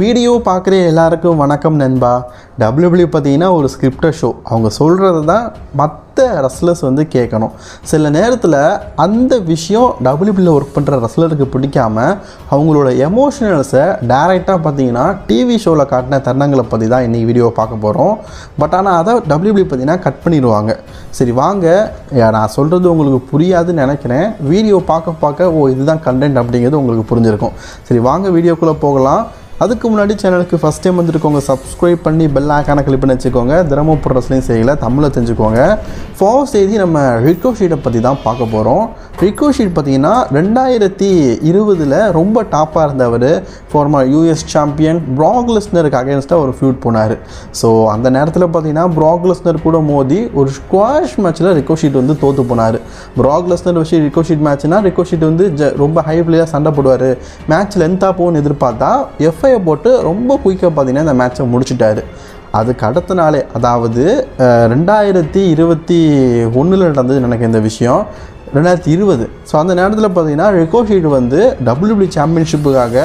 Video பார்க்குற எல்லாருக்கும் வணக்கம் நண்பா. டபிள்யூபிள்யூ பார்த்தீங்கன்னா ஒரு ஸ்கிரிப்டர் ஷோ அவங்க சொல்கிறது தான் மற்ற ரஸ்லர்ஸ் வந்து கேட்கணும். சில நேரத்தில் அந்த விஷயம் டபிள்யூபிள்யூ ஒர்க் பண்ணுற ரஸ்லருக்கு பிடிக்காம அவங்களோட எமோஷனல்ஸை டைரெக்டாக பார்த்தீங்கன்னா டிவி ஷோவில் காட்டின தருணங்களை பற்றி தான் இன்றைக்கி வீடியோ பார்க்க போகிறோம் பட் ஆனால் அதை டபிள்யூபிள்யூ பார்த்தீங்கன்னா கட் பண்ணிடுவாங்க. சரி வாங்க. நான் சொல்கிறது உங்களுக்கு புரியாதுன்னு நினைக்கிறேன். வீடியோ பார்க்க பார்க்க ஓ இதுதான் கண்டென்ட் அப்படிங்கிறது உங்களுக்கு புரிஞ்சிருக்கும். சரி வாங்க வீடியோக்குள்ளே போகலாம். அதுக்கு முன்னாடி சேனலுக்கு ஃபஸ்ட் டைம் வந்துருக்கோங்க சப்ஸ்கிரைப் பண்ணி பெல் ஆக்கான கிளிக் பண்ணி வச்சுக்கோங்க. தினமும் ப்ரோஸ்லையும் செய்யல தமிழில் தெரிஞ்சுக்கோங்க. ஃபோர் செய்தி நம்ம ரிக்கோ ஷீட்டை பற்றி தான் பார்க்க போகிறோம் ரிக்கோ ஷீட் பார்த்தீங்கன்னா ரெண்டாயிரத்தி இருபதில் ரொம்ப டாப்பாக இருந்தவர் ஃபார்மர் யூஎஸ் சாம்பியன் ப்ராக்லஸ்னருக்கு அகேன்ஸ்டாக ஒரு ஃபியூட் போனார். ஸோ அந்த நேரத்தில் பார்த்தீங்கன்னா ப்ராக்லஸ்னர் கூட மோதி ஒரு ஸ்குவாஷ் மேட்ச்சில் ரிக்கோ ஷீட் வந்து தோற்று போனார். ப்ராக்லஸ்னர் வச்சு ரிக்கோ ஷீட் மேட்ச்னா ரிக்கோ ஷீட் வந்து ஜ ரொம்ப ஹை பிளேயாக சண்டை போடுவார். மேட்ச் லென்த்தாக போகணும்னு எதிர்பார்த்தா எஃப் எஃப்ஐயை போட்டு ரொம்ப குயிக்காக பார்த்தீங்கன்னா இந்த மேட்ச்சை முடிச்சிட்டாரு. அதுக்கு அடுத்த நாளே அதாவது ரெண்டாயிரத்தி இருபத்தி ஒன்றில் நடந்தது எனக்கு இந்த விஷயம். ரெண்டாயிரத்தி இருபது. ஸோ அந்த நேரத்தில் பார்த்தீங்கன்னா ரெக்கோ வந்து டபிள்யூபிள்யூ சாம்பியன்ஷிப்புக்காக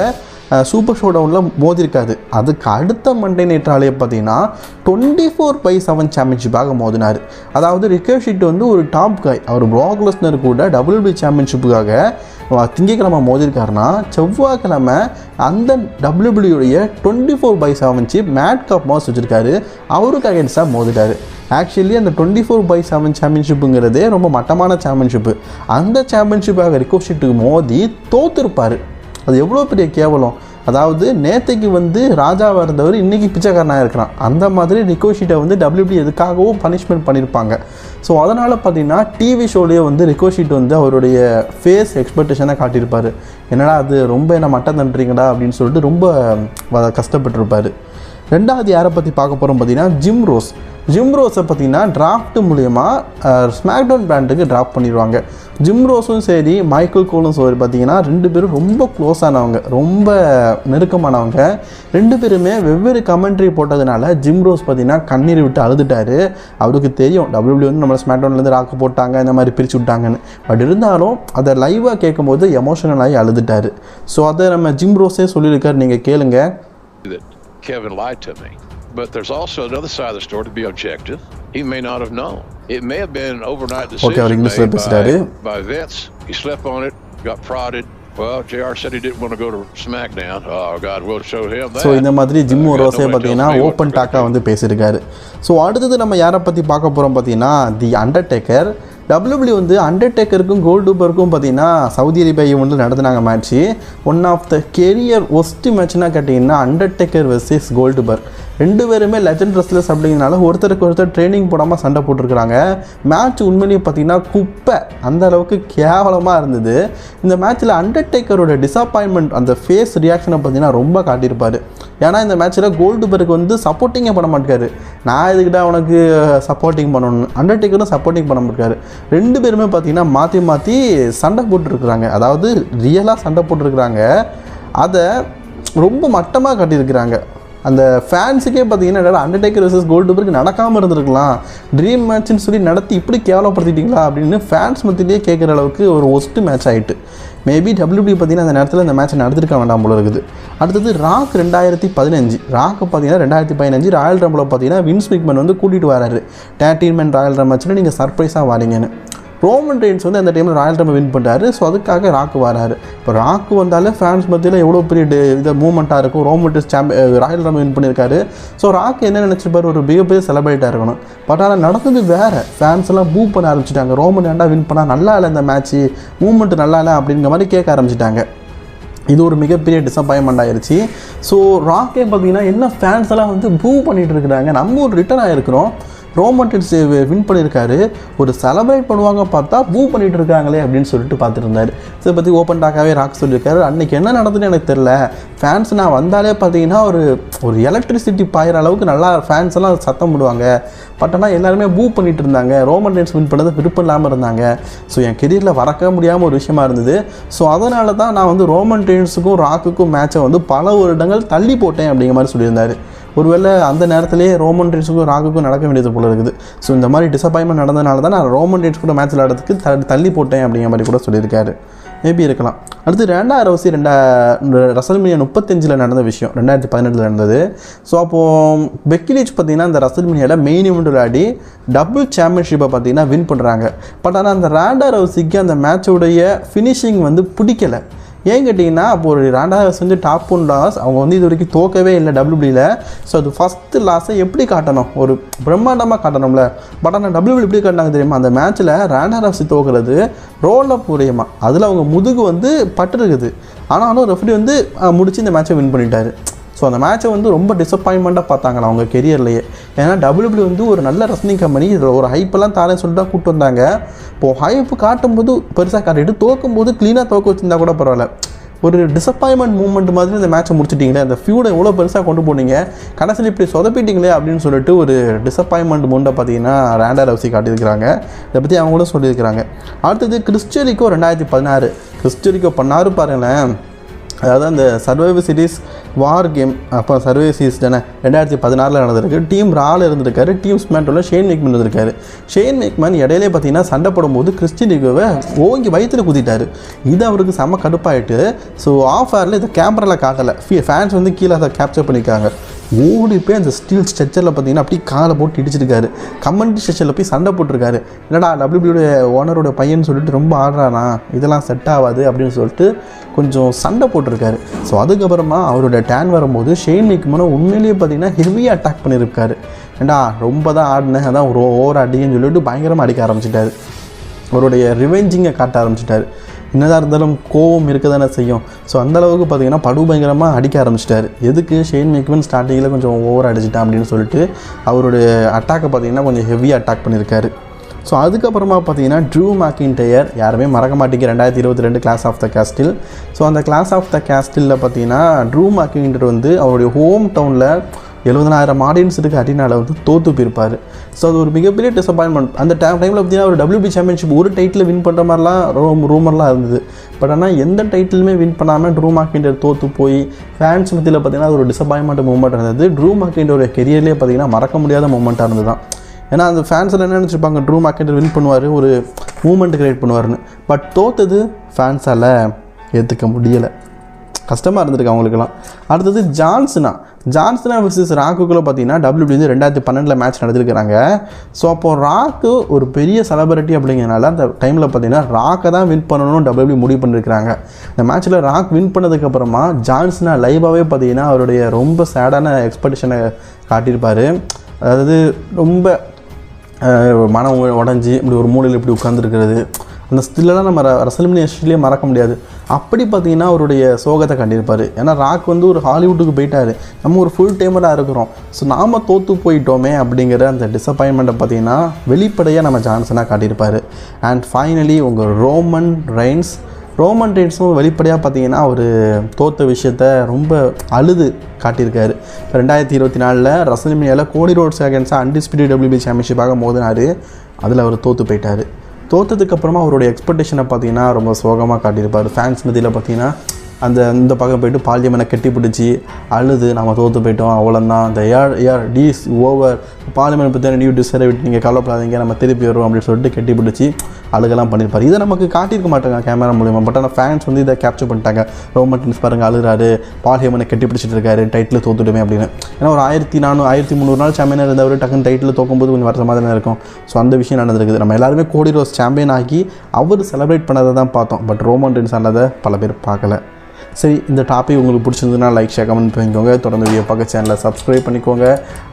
சூப்பர் ஷோ டவுனில் மோதிருக்காது அதுக்கு அடுத்த மண்டே நேற்றாலே பார்த்தீங்கன்னா டுவெண்ட்டி ஃபோர் பை செவன் சாம்பியன்ஷிப்பாக மோதினார். அதாவது ரிக்கர்ஷிட் வந்து ஒரு டாப் காய் அவர் ப்ராக்லஸ்னர் கூட டபிள்யூபி சாம்பியன்ஷிப்புக்காக திங்கக்கிழமை மோதிருக்காருன்னா செவ்வாய்க்கிழமை அந்த டபிள்யூபிள்யூடைய டுவெண்ட்டி ஃபோர் பை செவன் சிப் மேட் கப் மாஸ் வச்சுருக்காரு. அவருக்கு அகேன்ஸ்டாக மோதிட்டார். ஆக்சுவலி அந்த டுவெண்ட்டி ஃபோர் பை செவன் சாம்பியன்ஷிப்புங்கிறதே ரொம்ப மட்டமான சாம்பியன்ஷிப்பு அந்த சாம்பியன்ஷிப்பாக ரிக்கோஷிட்டுக்கு மோதி தோத்துருப்பார். அது எவ்வளோ பெரிய கேவலம்? அதாவது நேத்தைக்கு வந்து ராஜாவாக இருந்தவர் இன்றைக்கி பிச்சைக்காரனாக இருக்கிறான். அந்த மாதிரி ரிகோஷீட்டை வந்து டபிள்யூபி எதுக்காகவும் பனிஷ்மெண்ட் பண்ணியிருப்பாங்க ஸோ அதனால் பார்த்தீங்கன்னா டிவி ஷோலேயே வந்து ரிகோஷீட் வந்து அவருடைய ஃபேஸ் எக்ஸ்பெக்டேஷனை காட்டியிருப்பார். என்னடா அது ரொம்ப என்ன மட்டம் தண்டுறீங்கடா அப்படின்னு சொல்லிட்டு ரொம்ப வ- கஷ்டப்பட்டிருப்பார். ரெண்டாவது யாரை பற்றி பார்க்க போகிறோம் பார்த்தீங்கன்னா ஜிம் ரோஸ் ஜிம் ரோஸை பார்த்தீங்கன்னா டிராஃப்ட் மூலயமா ஸ்மாக்டவுன் பிராண்டுக்கு டிராஃப்ட் பண்ணிடுவாங்க. ஜிம் ரோஸும் சரி மைக்கேல் கோலும் சரி பார்த்தீங்கன்னா ரெண்டு பேரும் ரொம்ப க்ளோஸானவங்க ரொம்ப நெருக்கமானவங்க. ரெண்டு பேருமே வெவ்வேறு கமெண்ட்ரி போட்டதுனால ஜிம் ரோஸ் பார்த்தீங்கன்னா கண்ணீர் விட்டு அழுதுட்டாரு. அவருக்கு தெரியும் டபிள்யூபிள்யூ வந்து நம்ம ஸ்மாக்டவுன்லேருந்து ராக்கு போட்டாங்க இந்த மாதிரி பிரித்து விட்டாங்கன்னு. பட் இருந்தாலும் அதை லைவாக கேட்கும்போது எமோஷனலாகி அழுதுட்டார். ஸோ அதை நம்ம ஜிம் ரோஸே சொல்லியிருக்காரு நீங்கள் கேளுங்க. Kevin lied to me. But there's also another side of the story to be objective. He may not have known. It may have been an overnight decision அவர் இங்கிலீஷ்ல made பேசுறாரு. by, by Vince. He slept on it, got prodded. Well, JR said he didn't want to go to SmackDown. Oh, God, we'll show him that. So இந்த மாதிரி gym Uh, ரோஸே nobody பார்த்தீங்கன்னா tells me what open to டாக்காக வந்து பேசியிருக்காரு so அடுத்தது நம்ம யாரை பற்றி பார்க்க போகிறோம் பார்த்தீங்கன்னா தி அண்டர்டேக்கர் டபிள்யூபிள்யூ வந்து அண்டர்டேக்கருக்கும் கோல்டுபருக்கும் பார்த்தீங்கன்னா சவுதி அரேபியா ஈவெண்ட்டில் நடத்தினாங்க match one of the career worst மேட்ச்னா கேட்டிங்கன்னா அண்டர்டேக்கர் வெர்சஸ் கோல்டுபர் ரெண்டு பேருமே லெஜண்ட் ரெஸ்லர்ஸ் அப்படிங்கிறனால ஒருத்தருக்கு ஒருத்தர் ட்ரைனிங் போடாமல் சண்டை போட்டிருக்கிறாங்க. மேட்ச் உண்மையிலேயே பார்த்தீங்கன்னா குப்பை. அந்த அளவுக்கு கேவலமாக இருந்தது. இந்த மேட்ச்சில் அண்டர்டேக்கரோட டிசப்பாயின்மெண்ட் அந்த ஃபேஸ் ரியாக்ஷனை பார்த்தீங்கன்னா ரொம்ப காட்டியிருப்பார். ஏன்னா இந்த மேட்ச்சில் கோல்டு பெருக்கு வந்து சப்போர்ட்டிங்கே பண்ண மாட்டாரு நான் இதுக்கிட்ட உனக்கு சப்போர்ட்டிங் பண்ணணும் அண்டர்டேக்கரும் சப்போர்ட்டிங் பண்ண மாட்டாரு ரெண்டு பேருமே பார்த்தீங்கன்னா மாற்றி மாற்றி சண்டை போட்டுருக்குறாங்க. அதாவது ரியலாக சண்டை போட்டிருக்கிறாங்க. அதை ரொம்ப மட்டமாக காட்டியிருக்கிறாங்க. அந்த ஃபேன்ஸுக்கே பார்த்தீங்கன்னா அண்டர்டேக்கர் வர்சஸ் கோல்டுபர்க் நடக்காமல் இருந்திருக்கலாம். ட்ரீம் மேட்ச்னு சொல்லி நடத்தி இப்படி கேவலப்படுத்திட்டீங்களா அப்படின்னு ஃபேன்ஸ் மத்தியிலேயே கேட்குற அளவுக்கு ஒரு ஒஸ்ட்டு மேட்ச் ஆகிட்டு மேபி டபிள்யூபி பார்த்தீங்கன்னா அந்த நேரத்தில் அந்த மேட்ச்சை நடத்திருக்க வேண்டாம் போல இருக்குது. அடுத்தது ராக் ரெண்டாயிரத்தி பதினஞ்சு. ராக் பார்த்தீங்கன்னா ரெண்டாயிரத்தி பதினஞ்சு. ராயல் ரம்பில் பார்த்தீங்கன்னா வின்ஸ் மிக்மன் வந்து கூட்டிகிட்டு வராரு. டேட்டீன்மெண்ட் ராயல் ரம் நீங்கள் சர்ப்ரைஸாக வரீங்கன்னு. ரோமன் ரெயின்ஸ் வந்து அந்த டைமில் ராயல் ரம்பை வின் பண்ணுறாரு ஸோ அதுக்காக ராக்கு வராரு. இப்போ ராக்கு வந்தாலே ஃபேன்ஸ் மத்தியில் எவ்வளோ பெரிய டி- இது மூமெண்ட்டாக இருக்கும். ரோமன் ரெயின்ஸ் சாம்பி ராயல் ரம்பை வின் பண்ணியிருக்காரு. ஸோ ராக்கு என்ன நினச்சிருப்பார் ஒரு மிகப்பெரிய செலிப்ரேட்டாக இருக்கணும். பட் ஆனால் நடந்தது வேறு. ஃபேன்ஸ் எல்லாம் பூ பண்ண ஆரம்பிச்சிட்டாங்க. ரோமன் ஏன்டா வின் பண்ணால் நல்லா இல்லை இந்த மேட்ச்சு மூமெண்ட் நல்லா இல்லை அப்படிங்கிற மாதிரி கேட்க ஆரம்பிச்சிட்டாங்க. இது ஒரு மிகப்பெரிய டிசப்பாயின்மெண்ட் ஆயிருச்சு. ஸோ ராக்கே பார்த்தீங்கன்னா என்ன ஃபேன்ஸ் எல்லாம் வந்து பூவ் பண்ணிகிட்டு இருக்கிறாங்க? நம்ம ஒரு ரிட்டர்ன் ஆகிருக்கிறோம் ரோமன்டின்ஸ் வின் பண்ணியிருக்காரு. ஒரு செலப்ரேட் பண்ணுவாங்க பார்த்தா பூ பண்ணிட்டு இருக்காங்களே அப்படின்னு சொல்லிட்டு பார்த்துருந்தாரு. இதை பற்றி ஓப்பன் டாக்காகவே ராக் சொல்லியிருக்காரு. அன்றைக்கி என்ன நடந்ததுன்னு எனக்கு தெரில ஃபேன்ஸ் நான் வந்தாலே பார்த்தீங்கன்னா ஒரு ஒரு எலக்ட்ரிசிட்டி பாயிற அளவுக்கு நல்லா ஃபேன்ஸ் எல்லாம் சத்தம் போடுவாங்க. பட் ஆனால் எல்லாருமே பூ பண்ணிட்டு இருந்தாங்க. ரோமன் டென்ஸ் வின் பண்ணது விருப்பம் இல்லாமல் இருந்தாங்க. ஸோ என் கெரியரில் மறக்க முடியாமல் ஒரு விஷயமா இருந்தது. ஸோ அதனால தான் நான் வந்து ரோமன் டென்ஸுக்கும் ராக்குக்கும் மேட்சை வந்து பல வருடங்கள் தள்ளி போட்டேன் அப்படிங்கிற மாதிரி சொல்லியிருந்தாரு. ஒருவேளை அந்த நேரத்திலேயே ரோமன் ரேட்ஸுக்கும் ராகுக்கும் நடக்க வேண்டியது போல இருக்குது. ஸோ இந்த மாதிரி டிசப்பாயின்மெண்ட் நடந்ததுனால தான் நான் ரோமன் ரேட்ஸ் கூட மேட்ச் விளையாடுறதுக்கு த தள்ளி போட்டேன் அப்படிங்கிற மாதிரி கூட சொல்லியிருக்காரு. மேபி இருக்கலாம். அடுத்து ரெண்டாயிரம் ரோசி ரெண்டா ரசல்மினியா முப்பத்தஞ்சில் நடந்த விஷயம் ரெண்டாயிரத்தி பதினெட்டில் நடந்தது. ஸோ அப்போது பெக்கிலேஜ் பார்த்தீங்கன்னா அந்த ரசல்மினியாவில் மெயின் இவெண்ட் விளையாடி டபுள் சாம்பியன்ஷிப்பை பார்த்தீங்கன்னா வின் பண்ணுறாங்க பட் ஆனால் அந்த ரேண்டா ரவுசிக்கு அந்த மேட்சோடைய ஃபினிஷிங் வந்து பிடிக்கல. ஏன் கேட்டிங்கன்னா அப்போ ஒரு ரெண்டாவது செஞ்சு டாப் ஒன் லாஸ் அவங்க வந்து இது வரைக்கும் தோக்கவே இல்லை டபிள்யூபியில் ஸோ அது ஃபஸ்ட்டு லாஸை எப்படி காட்டணும்? ஒரு பிரம்மாண்டமாக காட்டணும்ல. பட் ஆனால் டபிள்யூபிள் எப்படி காட்டினாங்க தெரியுமா? அந்த மேட்ச்சில் ரேண்டாராசி தோக்குறது ரோல் அப் மூலியமாக அதில் அவங்க முதுகு வந்து பட்டுருக்குது. ஆனாலும் ரெஃப்ரி வந்து முடிச்சு இந்த மேட்ச்சை வின் பண்ணிட்டாரு. ஸோ அந்த மேட்சை வந்து ரொம்ப டிசப்பாயின்மெண்ட்டாக பார்த்தாங்களா அவங்க கெரியர்லேயே ஏன்னா டபிள்யூபிள்யூ வந்து ஒரு நல்ல ரசனிங் கம்பெனி இதில் ஒரு ஹைப்பெல்லாம் தாரேன்னு சொல்லிட்டு தான் கூப்பிட்டு வந்தாங்க. இப்போது ஹைப்பு காட்டும்போது பெருசாக காட்டிட்டு தோக்கும்போது க்ளீனாக தோக்க வச்சுருந்தா கூட பரவாயில்ல. ஒரு டிசப்பாயின்மெண்ட் மூமெண்ட் மாதிரி இந்த மேட்சை முடிச்சிட்டிங்களே அந்த ஃபியூடை எவ்வளோ பெருசாக கொண்டு போனீங்க கடைசியில் இப்படி சொதப்பிட்டீங்களே அப்படின்னு சொல்லிட்டு ஒரு டிசப்பாயின்மெண்ட் மூண்டை பார்த்தீங்கன்னா ரேண்டா ரவுசி காட்டியிருக்கிறாங்க. இதை பற்றி அவங்களும் சொல்லியிருக்கிறாங்க. அடுத்தது கிறிஸ்டியரிக்கோ ரெண்டாயிரத்தி பதினாறு. கிறிஸ்டரிக்கோ பண்ணாரு பாருங்களேன். அதாவது அந்த சர்வைவ் சீரிஸ் வார் கேம் அப்போ சர்வே சீஸ் தானே? ரெண்டாயிரத்தி பதினாறில் நடந்திருக்கு. டீம் ரால் இருந்திருக்காரு. டீம் ஸ்மேட்டோவில் ஷேன் மேக்மன் இருந்திருக்காரு. ஷேன் மேக்மன் இடையிலே பார்த்தீங்கன்னா சண்டை போடும்போது கிறிஸ்டின் ரிகோவை ஓங்கி வயிற்றுல குதிட்டார். இது அவருக்கு செம கடுப்பாயிட்டு ஸோ ஆஃப் ஆரில் இதை கேமராவில் காட்டலை. ஃபேன்ஸ் வந்து கீழே அதை கேப்சர் பண்ணியிருக்காங்க ஓடி போய் அந்த ஸ்டீல் ஸ்ட்ரெச்சரில் பார்த்தீங்கன்னா அப்படியே காலை போட்டு இடிச்சிருக்காரு. கமெண்ட் ஸ்ட்ரெச்சரில் போய் சண்டை போட்டிருக்காரு. என்னடா டபிள்யூபிள்யூடைய ஓனரோட பையன் சொல்லிட்டு ரொம்ப ஆடுறானா? இதெல்லாம் செட் ஆகாது அப்படின்னு சொல்லிட்டு கொஞ்சம் சண்டை போட்டிருக்காரு. ஸோ அதுக்கப்புறமா அவரோட டேன் வரும்போது ஷெயின் மேக்மனும் உண்மையிலேயே பார்த்தீங்கன்னா ஹெவியாக அட்டாக் பண்ணியிருக்காரு ஏண்டா ரொம்ப தான் ஆடினேன் அதான் ஒரு ஓவர் அடின்னு சொல்லிட்டு பயங்கரமாக அடிக்க ஆரம்பிச்சிட்டாரு. அவருடைய ரிவெஞ்சிங்கை காட்ட ஆரம்பிச்சிட்டாரு. என்னதாக இருந்தாலும் கோவம் இருக்க தானே செய்யும் ஸோ அந்தளவுக்கு பார்த்தீங்கன்னா படு பயங்கரமாக அடிக்க ஆரம்பிச்சிட்டார். எதுக்கு ஷெயின் மேக்மன் ஸ்டார்டிங்கில் கொஞ்சம் ஓவர் அடிச்சிட்டான் அப்படின்னு சொல்லிட்டு அவருடைய அட்டாக்கை பார்த்தீங்கன்னா கொஞ்சம் ஹெவியாக அட்டாக் பண்ணியிருக்காரு ஸோ அதுக்கப்புறமா பார்த்தீங்கன்னா ட்ரூ மேக்கின்டயர் யாருமே மறக்க மாட்டேங்க ரெண்டாயிரத்தி இருபத்தி ரெண்டு clash of the castle so அந்த கிளாஸ் ஆஃப் த கேஸ்டிலில் பார்த்தீங்கன்னா ட்ரூ மேக்கின்டர் வந்து அவருடைய ஹோம் டவுனில் எழுபதனாயிரம் ஆடியன்ஸ் இருக்க அடினால வந்து தோத்து போயிருப்பார். ஸோ அது ஒரு மிகப்பெரிய டிசப்பாயின்மெண்ட் அந்த டைம் டைமில் பார்த்தீங்கன்னா ஒரு டபிள்யூபி சாம்பியன்ஷிப் ஒரு டைட்டில் வின் பண்ணுற மாதிரிலாம் ரூம் ரூமர்லாம் இருந்தது. பட் ஆனால் எந்த டைட்டிலுமே வின் பண்ணாமல் ட்ரூ மார்க்கிண்டர் தோற்று போய் ஃபேன்ஸ் மத்தியில் பார்த்தீங்கன்னா அது ஒரு டிசப்பாயின்மெண்ட் மூமெண்ட் இருந்தது. ட்ரூ மார்க்கிண்டோட கெரியர்லேயே பார்த்தீங்கன்னா மறக்க முடியாத மூமெண்ட்டாக இருந்தது தான் ஏன்னா அந்த ஃபேன்ஸில் என்ன நினச்சிருப்பாங்க? ட்ரூ மார்க்கெட்டர் வின் பண்ணுவார் ஒரு மூமெண்ட் கிரியேட் பண்ணுவார்னு பட் தோத்தது ஃபேன்ஸால் ஏற்றுக்க முடியலை. கஷ்டமாக இருந்திருக்கு அவங்களுக்குலாம் அடுத்தது ஜான்சனா. ஜான்சனா விசஸ் ராக்குக்குள்ளே பார்த்தீங்கன்னா டபிள்யூபிள்யூ ரெண்டாயிரத்தி பன்னெண்டில் மேட்ச் நடந்திருக்கிறாங்க. ஸோ அப்போது ராக்கு ஒரு பெரிய செலிபிரிட்டி அப்படிங்கிறனால அந்த டைமில் பார்த்தீங்கன்னா ராக்கை தான் வின் பண்ணணும்னு டபிள்யூபி முடிவு பண்ணியிருக்கிறாங்க இந்த மேட்ச்சில் ராக் வின் பண்ணதுக்கப்புறமா ஜான்சனா லைவாகவே பார்த்தீங்கன்னா அவருடைய ரொம்ப சேடான எக்ஸ்பெக்டேஷனை காட்டியிருப்பார். அதாவது ரொம்ப மனம் உடஞ்சி இப்படி ஒரு மூலையில் இப்படி உட்காந்துருக்கிறது அந்த ஸ்டில்லெல்லாம் நம்ம ரசல்மினி ஹிஸ்ட்ரியிலே மறக்க முடியாது. அப்படி பார்த்தீங்கன்னா அவருடைய சோகத்தை கண்டிருப்பார். ஏன்னா ராக் வந்து ஒரு ஹாலிவுட்டுக்கு போயிட்டார். நம்ம ஒரு ஃபுல் டைமராக இருக்கிறோம். ஸோ நாம் தோற்று போயிட்டோமே அப்படிங்கிற அந்த டிசப்பாயின்மெண்ட்டை பார்த்தீங்கன்னா வெளிப்படையாக நம்ம ஜான்சனாக காட்டியிருப்பார். அண்ட் ஃபைனலி உங்கள் ரோமன் ரெயின்ஸ் ரோமன் ரெயின்ஸும் வெளிப்படையாக பார்த்தீங்கன்னா அவர் தோற்ற விஷயத்த ரொம்ப அழுது காட்டியிருக்காரு. ரெண்டாயிரத்தி இருபத்தி நாலில் ரசல்மினியாவில் கோடி ரோட்ஸ் அகேன்ஸ்டாக அன்டிஸ்பியூட்டட் WB சாம்பியன்ஷிப்பாக மோதினார். அதில் அவர் தோற்று போயிட்டார். தோத்ததுக்கப்புறமா அவருடைய எக்ஸ்பெக்டேஷனை பார்த்தீங்கன்னா ரொம்ப சோகமாக காட்டியிருப்பார். ஃபேன்ஸ் மத்தியில் பார்த்தீங்கன்னா அந்த இந்த பக்கம் போயிட்டு பால்யமனை கட்டி பிடிச்சி அழுது நம்ம தோற்று போயிட்டோம். அவ்வளோந்தான் இந்த ஏர் ஏர் டீஸ் ஓவர் பாலியமனை பற்றி நியூ டிசைரை விட்டு நீங்கள் கவலைப்படாதீங்க. நம்ம திருப்பி வருவோம் அப்படின்னு சொல்லிட்டு கட்டி பிடிச்சி அழுகெல்லாம் பண்ணியிருப்பார். இதை நமக்கு காட்டியிருக்க மாட்டாங்க கேமரா மூலியமாக பட் ஆனால் ஃபேன்ஸ் வந்து இதை கேப்சர் பண்ணிட்டாங்க. ரோமன்ஸ் பாருங்க அழுகிறாரு. பாலியமனை கட்டி பிடிச்சிட்டு இருக்காரு. டைட்டில் தோத்துடுமே அப்படின்னு. ஏன்னா ஒரு ஆயிரத்தி நானூறு ஆயிரத்தி முந்நூறு நாள் சாம்பியனாக இருந்தவர் டக்குன்னு டைட்டில் தோக்கும்போது கொஞ்சம் வருஷமாக தானே இருக்கும். ஸோ அந்த விஷயம் நடந்திருக்குது. நம்ம எல்லாருமே கோடி ரோஸ் சாம்பியன் ஆகி அவர் செலிப்ரேட் பண்ணதை தான் பார்த்தோம். பட் ரோமன் ரென்ஸ் ஆனதை பல பேர் பார்க்கல. சரி இந்த டாபிக் உங்களுக்கு பிடிச்சிருந்ததுன்னா லைக் ஷேர் கமெண்ட் பண்ணிக்கோங்க. தொடர்ந்து வீடியோ பார்க்க சேனலை சப்ஸ்கிரைப் பண்ணிக்கோங்க.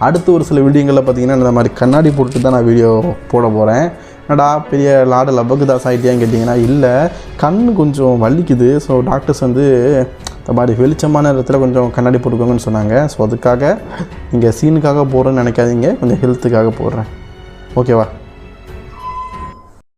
அடுத்து ஒரு சில வீடியோங்களில் பார்த்தீங்கன்னா இந்த மாதிரி கண்ணாடி போட்டு தான் நான் வீடியோ போட போகிறேன் என்னடா பெரிய லாட லபகுதாஸ் ஆகிட்டியான்னு கேட்டிங்கன்னா இல்லை கண் கொஞ்சம் வலிக்குது. ஸோ டாக்டர்ஸ் வந்து இந்த மாதிரி வெளிச்சமான இடத்துல கொஞ்சம் கண்ணாடி போட்டுக்கோங்கன்னு சொன்னாங்க. ஸோ அதுக்காக நீங்கள் சீனுக்காக போடுறேன்னு நினைக்காதீங்க. கொஞ்சம் ஹெல்த்துக்காக போடுறேன். ஓகேவா